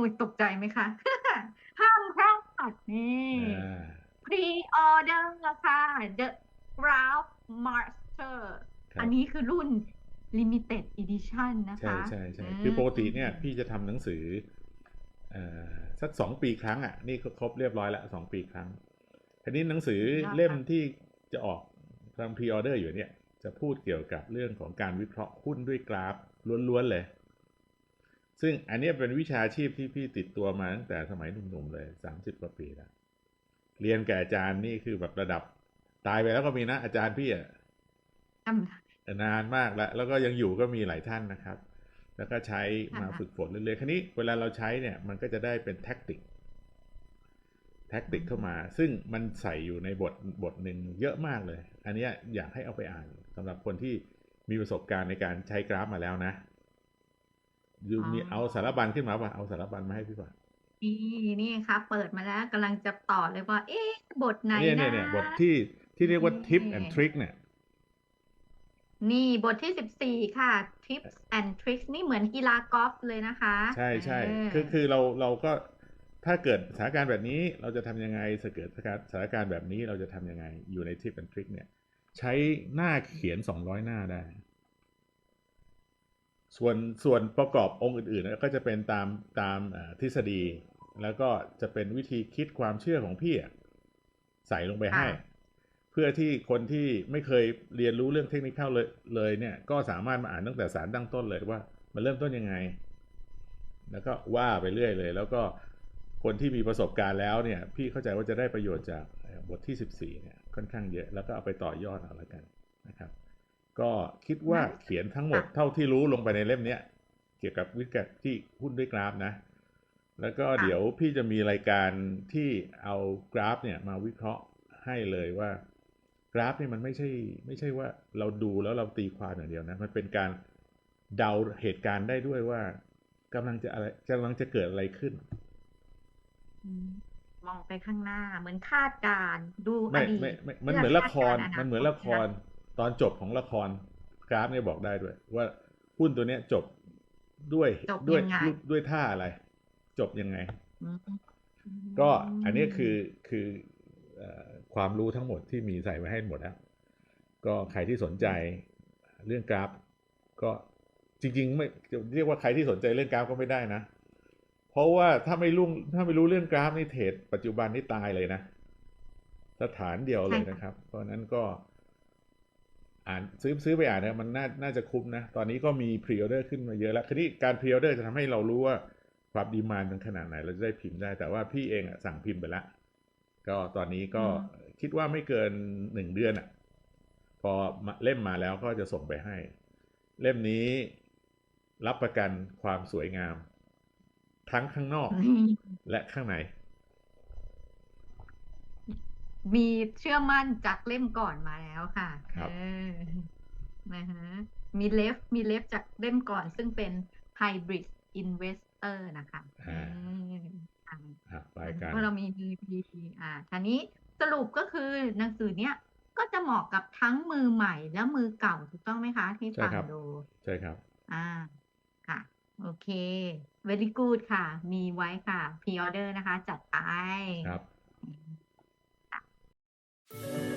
อุ๊ยตกใจไหมคะ ห้ามพลาดนี่อ่า pre-order ค่ะ The Graph Master ครับอันนี้คือรุ่น limited edition นะใช่คะ ใช่ใช่มคือปกติเนี่ย พี่จะทำหนังสือเอ่อสักสองปีครั้งอะ นี่ก็ครบเรียบร้อยแล้วสองปีครั้งทีนี้หนังสือเล่มที่จะออกทำพรีออเดอร์อยู่เนี่ย จะพูดเกี่ยวกับเรื่องของการวิเคราะห์หุ้นด้วยกราฟล้วนๆเลย ซึ่งอันเนี้ยเป็นวิชาชีพที่พี่ติดตัวมาตั้งแต่สมัยหนุ่มๆเลยสามสิบกว่าปีแล้วเรียนกับอาจารย์นี่คือแบบระดับ ตายไปแล้วก็มีนะอาจารย์พี่อะจำนานมากแล้ว แล้วก็ยังอยู่ก็มีหลายท่านนะครับ แล้วก็ใช้มาค่ะฝึกฝนเรื่อยๆคราวนี้เวลาเราใช้เนี่ย มันก็จะได้เป็นแท็กติกแท็กติกเข้ามา ซึ่งมันใส่อยู่ในบทบทหนึ่งเยอะมากเลย อันเนี้ยอยากให้เอาไปอ่านสำหรับคนที่มีประสบการณ์ในการใช้กราฟมาแล้วนะ ยูมีเอาสารบัญขึ้นมาป่ะเอาสารบัญมาให้พี่ป่ะนี่นี่ค่ะเปิดมาแล้วกำลังจะต่อเลยว่า เอ๊ะ บทไหนเนี่ยนะเนี่ยเนี่ยบทที่ที่เรียกว่า tip and นี่ trick เนี่ย นี่บทที่สิบสี่ค่ะ tips and tricks นี่เหมือนกีฬากอล์ฟเลยนะคะ ใช่ใช่เคือคือเราเราก็ถ้าเกิดสถานการณ์แบบนี้เราจะทำยังไงถ้าเกิดสถานการณ์แบบนี้เราจะทำยังไง อยู่ในทิป and ทริคเนี่ย ใช้หน้าเขียนสองร้อยหน้าได้ ส่วนส่วนประกอบองค์อื่นๆก็จะเป็นตามตามเอ่อทฤษฎี แล้วก็จะเป็นวิธีคิดความเชื่อของพี่อะใส่ลงไปให้ค่ะเพื่อที่คนที่ไม่เคยเรียนรู้เรื่องเทคนิคเข้าเลยเลยเนี่ย ก็สามารถมาอ่านตั้งแต่สารตั้งต้นเลยว่า มันเริ่มต้นยังไง แล้วก็ว่าไปเรื่อยเลย แล้วก็คนที่มีประสบการณ์แล้วเนี่ย พี่เข้าใจว่าจะได้ประโยชน์จากเอ่อบทที่ 14 เนี่ยค่อนข้างเยอะ แล้วก็เอาไปต่อยอดเอาละกันนะครับ ก็คิดว่าเขียนทั้งหมดเท่าที่รู้ลงไปในเล่มเนี้ยเกี่ยวกับวิธีที่หุ้นด้วยกราฟนะ แล้วก็เดี๋ยวพี่จะมีรายการที่เอากราฟเนี่ยมาวิเคราะห์ให้เลยว่ากราฟเนี่ยมันไม่ใช่ ไม่ใช่ว่าเราดูแล้วเราตีความอย่างเดียวนะ มันเป็นการเดาเหตุการณ์ได้ด้วยว่ากำลังจะอะไรกำลังจะเกิดอะไรขึ้นอืมมองไปข้างหน้าเหมือนคาดการณ์ดูอไม่ดีตไม่ไม่มันเหมือนละครเพื่อคาดการณ์อนาคตมันเหมือนละคร ตอนจบของละครกราฟเนี่ยบอกได้ด้วย ว่าหุ้นตัวเนี้ยจบด้วยจบด้วยยังไงด้วยท่าอะไร จบยังไงอืมก็อันนี้คือคือเอ่อความรู้ทั้งหมดที่มีใส่ไว้ให้หมดแล้ว ก็ใครที่สนใจเรื่องกราฟ ก็จริงๆ ไม่จะเรียกว่าใครที่สนใจเรื่องกราฟก็ไม่ได้นะ เพราะว่าถ้าไม่รู้ถ้าไม่รู้เรื่องกราฟนี่เทรดปัจจุบันนี่ตายเลยนะ สถานเดียวเลยนะครับ เพราะฉะนั้นก็ อ่านซื้อซื้อไปอ่านนะมันน่าน่าจะคุ้มนะ ตอนนี้ก็มีพรีออเดอร์ขึ้นมาเยอะแล้วคราวนี้การพรีออเดอร์จะทำให้เรารู้ว่าความดีมานมันขนาดไหน เราจะได้พิมพ์ได้ แต่ว่าพี่เองอะสั่งพิมพ์ไปแล้วก็ตอนนี้ก็คิดว่าไม่เกินหนึ่งเดือนอะ พอมาเล่มมาแล้วก็จะส่งไปให้ เล่มนี้รับประกันความสวยงาม ทั้งข้างนอกอืมและข้างใน มีเชื่อมั่นจากเล่มก่อนมาแล้วค่ะครับเออนะฮะมีเลฟมีเลฟจากเล่มก่อน ซึ่งเป็น Hybrid Investor นะคะอ่าอืมอ่าอะรายการเพราะเรามีมีมีอ่าทีนี้สรุปก็คือหนังสือเนี้ยก็จะเหมาะกับทั้งมือใหม่และมือเก่าถูกต้องไหมคะ ที่ใช่ฟังครับดูใช่ครับ อ่าค่ะ โอเค very good ค่ะ มีไว้ค่ะ pre order นะคะ จัดไปครับ Thank you.